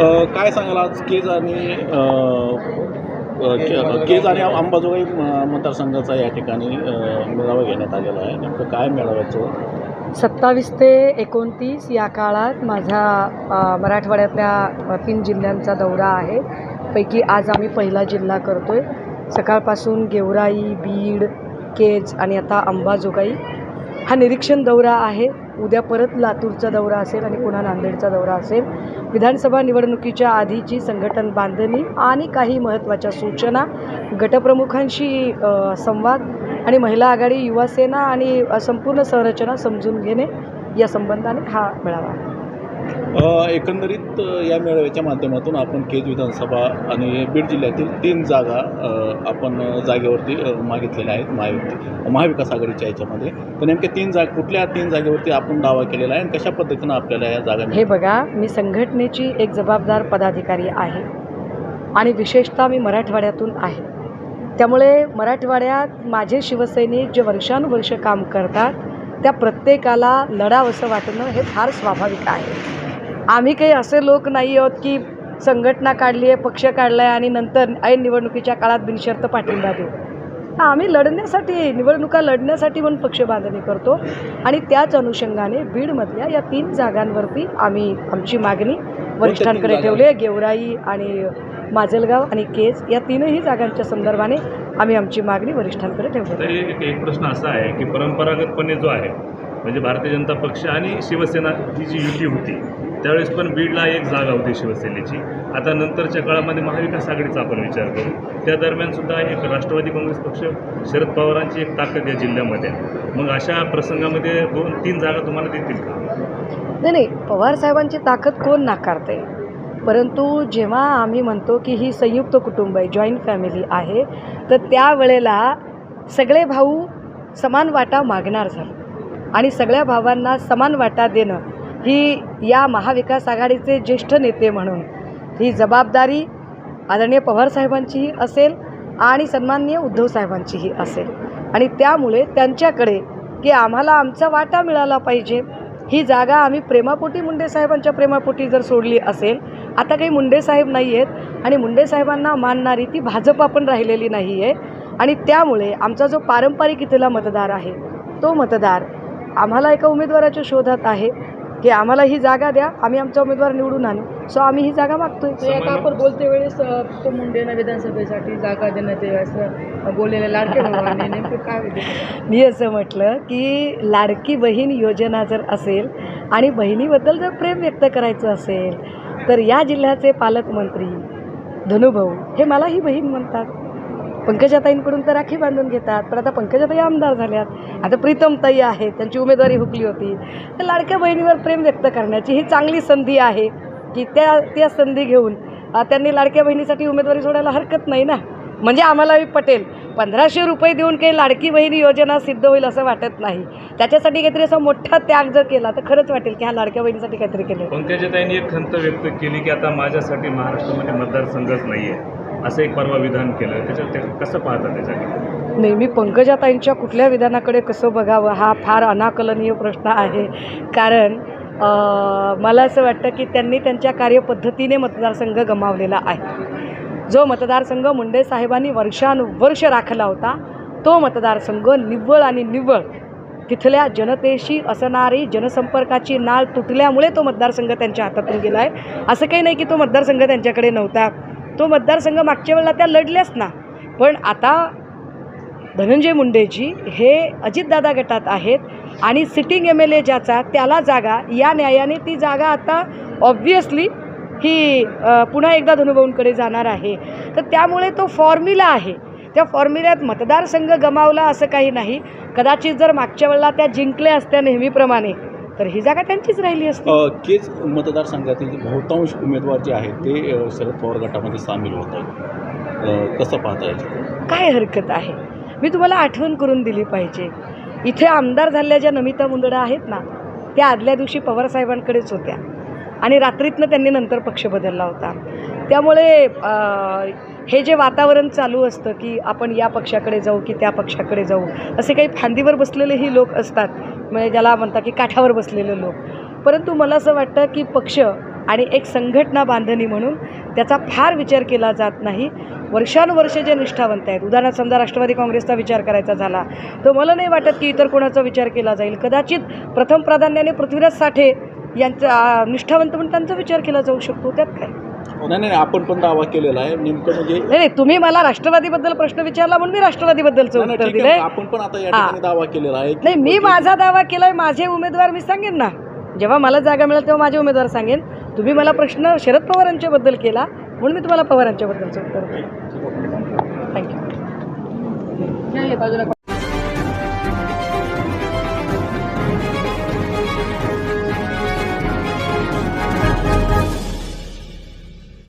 काय सांगाल आज केज आणि केज आणि अंबाजोगाई मतदारसंघाचा या ठिकाणी मेळावा घेण्यात आलेला आहे. नेमकं काय मेळाव्याचं? सत्तावीस ते एकोणतीस या काळात माझा मराठवाड्यातल्या तीन जिल्ह्यांचा दौरा आहे. पैकी आज आम्ही पहिला जिल्हा करतो आहे सकाळपासून गेवराई बीड केज आणि आता अंबाजोगाई. हा निरीक्षण दौरा आहे. उद्या परत लातूरचा दौरा असेल आणि पुन्हा नांदेडचा दौरा असेल. विधानसभा निवडणुकीच्या आधीची संघटन बांधणी आणि काही महत्त्वाच्या सूचना गटप्रमुखांशी संवाद आणि महिला आघाडी युवासेना आणि संपूर्ण संरचना समजून घेणे या संबंधाने हा मेळावा आहे. एकंदरीत या मेळाव्याच्या माध्यमातून आपण केज विधानसभा आणि बीड जिल्ह्यातील तीन जागा आपण जागेवरती मागितलेल्या आहेत महायुती महाविकास आघाडीच्या याच्यामध्ये. तर नेमक्या तीन जाग कुठल्या तीन जागेवरती आपण दावा केलेला आहे आणि कशा पद्धतीनं आपल्याला या जागा हे बघा मी संघटनेची एक जबाबदार पदाधिकारी आहे आणि विशेषतः मी मराठवाड्यातून आहे. त्यामुळे मराठवाड्यात माझे शिवसैनिक जे वर्षानुवर्ष काम करतात त्या प्रत्येकाला लढावंसं वाटणं हे फार स्वाभाविक आहे. आम्ही काही असे लोक नाही आहोत की संघटना काढली आहे पक्ष काढला आहे आणि नंतर ऐन निवडणुकीच्या काळात बिनशर्त पाठिंबा देऊ आम्ही लढण्यासाठी निवडणुका लढण्यासाठी म्हणून पक्ष बांधणी करतो आणि त्याच अनुषंगाने बीडमधल्या या तीन जागांवरती आम्ही आमची मागणी वरिष्ठांकडे? ठेवली आहे गेवराई आणि माजलगाव आणि केज या तीनही जागांच्या संदर्भाने आम्ही आमची मागणी वरिष्ठांकडे ठेवली एक प्रश्न असा आहे की परंपरागतपणे जो आहे म्हणजे भारतीय जनता पक्ष आणि शिवसेना ही जी युती होती त्यावेळेस पण बीडला एक जागा होती शिवसेनेची. आता नंतरच्या काळामध्ये महाविकास आघाडीचा आपण विचार करू. त्या दरम्यान सुद्धा एक राष्ट्रवादी काँग्रेस पक्ष शरद पवारांची एक ताकद या जिल्ह्यामध्ये. मग अशा प्रसंगामध्ये दोन तीन जागा तुम्हाला देतील का? नाही नाही. पवार साहेबांची ताकद कोण नाकारते परंतु जेव्हा आम्ही म्हणतो की ही संयुक्त कुटुंब आहे जॉईंट फॅमिली आहे तर त्यावेळेला सगळे भाऊ समान वाटा मागणार झाले. आणि सगळ्या भावांना समान वाटा देणं ही या महाविकास आघाडीचे ज्येष्ठ नेते म्हणून. ही जबाबदारी आदरणीय पवारसाहेबांचीही असेल आणि सन्माननीय उद्धव साहेबांचीही असेल. आणि त्यामुळे त्यांच्याकडे की आम्हाला आमचा वाटा मिळाला पाहिजे ही जागा आम्ही प्रेमापोटी मुंडे साहेबांच्या प्रेमापोटी जर सोडली असेल आता काही मुंडे साहेब नाही आहेत आणि मुंडे साहेबांना मानणारी ती भाजपा पण राहिलेली नाही आहे आणि त्यामुळे आमचा जो पारंपरिक इथला मतदार आहे तो मतदार आम्हाला एका उमेदवाराच्या शोधात आहे की आम्हाला ही जागा द्या आम्ही आमचा उमेदवार निवडून आणू. सो आम्ही ही जागा मागतोय. आपण बोलते वेळेस तो मुंडेंना विधानसभेसाठी जागा देण्यात असं बोललेलं लाडके नेमकं काय मी असं म्हटलं की लाडकी बहीण योजना जर असेल आणि बहिणीबद्दल जर प्रेम व्यक्त करायचं असेल तर या जिल्ह्याचे पालकमंत्री धनुभाऊ हे मलाही बहीण म्हणतात. पंकजाताईंकडून तर राखी बांधून घेतात पण आता पंकजाताई आमदार झाल्यात. आता प्रीतमताई आहेत त्यांची उमेदवारी हुकली होती. तर लाडक्या बहिणीवर प्रेम व्यक्त करण्याची ही चांगली संधी आहे की त्या त्या संधी घेऊन त्यांनी लाडक्या बहिणीसाठी उमेदवारी सोडायला हरकत नाही ना? म्हणजे आम्हालाही पटेल. पंधराशे रुपये देऊन काही लाडकी बहिणी योजना सिद्ध होईल असं वाटत नाही. त्याच्यासाठी काहीतरी असा मोठा त्याग जर केला तर खरंच वाटेल की हा लाडक्या बहिणीसाठी काहीतरी केलं पंकजाताईंनी एक खंत व्यक्त केली की आता माझ्यासाठी महाराष्ट्रामध्ये मतदारसंघच नाही आहे असं एक परवा विधान केलं. त्याच्यात ते कसं पाहतात त्याच्याकडे? नेहमी पंकजाताईंच्या कुठल्या विधानाकडे कसं बघावं हा फार अनाकलनीय प्रश्न आहे. कारण मला असं वाटतं की त्यांनी त्यांच्या कार्यपद्धतीने मतदारसंघ गमावलेला आहे. जो मतदारसंघ मुंडे साहेबांनी वर्षानुवर्ष राखला होता तो मतदारसंघ निव्वळ आणि निव्वळ तिथल्या जनतेशी असणारी जनसंपर्काची नाळ तुटल्यामुळे तो मतदारसंघ त्यांच्या हातातून गेला आहे असं काही नाही की तो मतदारसंघ त्यांच्याकडे नव्हता. तो मतदारसंघ मागच्या वेळेला त्या लढल्याच ना. पण आता धनंजय मुंडेजी हे अजितदादा गटात आहेत आणि सिटिंग एम एल ए ज्याचा त्याला जागा या न्यायाने ती जागा आता ऑब्वियसली ही पुन्हा एकदा धनुभाऊंकडे जाणार आहे. तर त्यामुळे तो फॉर्म्युला आहे. त्या फॉर्म्युल्यात मतदारसंघ गमावला असं काही नाही. कदाचित जर मागच्या वेळेला त्या जिंकल्या असत्या नेहमीप्रमाणे तर ही जागा त्यांचीच राहिली असती. केज मतदारसंघातील बहुतांश उमेदवार जे आहेत ते शरद पवार गटामध्ये सामील होत आहेत. कसं पाहता काय हरकत आहे? मी तुम्हाला आठवण करून दिली पाहिजे. इथे आमदार झालेल्या ज्या नमिता मुंदडा आहेत ना त्या आदल्या दिवशी पवारसाहेबांकडेच होत्या. आणि रात्रीतनं त्यांनी नंतर पक्ष बदलला होता. त्यामुळे हे जे वातावरण चालू असतं की आपण या पक्षाकडे जाऊ की त्या पक्षाकडे जाऊ असे काही फांदीवर बसलेलेही लोक असतात म्हणजे ज्याला म्हणतात की काठावर बसलेले लोक. परंतु मला असं वाटतं की पक्ष आणि एक संघटना बांधणी म्हणून त्याचा फार विचार केला जात नाही. वर्षानुवर्ष जे निष्ठावंत आहेत उदाहरणार्थ समजा राष्ट्रवादी काँग्रेसचा विचार करायचा झाला तर मला नाही वाटत की इतर कोणाचा विचार केला जाईल. कदाचित प्रथम प्राधान्याने पृथ्वीराज साठे यांचा निष्ठावंत म्हणून त्यांचा विचार केला जाऊ शकतो. त्यात काय? नाही नाही आपण पण दावा केलेला आहे. नेमकं म्हणजे नाही नाही तुम्ही मला राष्ट्रवादीबद्दल प्रश्न विचारला म्हणून मी राष्ट्रवादीबद्दलचं नाही, नाही, उत्तर ठीक आहे. दिलंय. आपण पण आता या. ठिकाणी दावा केलेला आहे. की नाही मी माझा दावा केलाय माझे उमेदवार मी सांगेन ना. जेव्हा मला जागा मिळेल तेव्हा माझे उमेदवार सांगेन. तुम्ही मला प्रश्न शरद पवार यांच्याबद्दल केला म्हणून मी तुम्हाला पवार यांच्याबद्दलचं उत्तर दिलं थँक्यू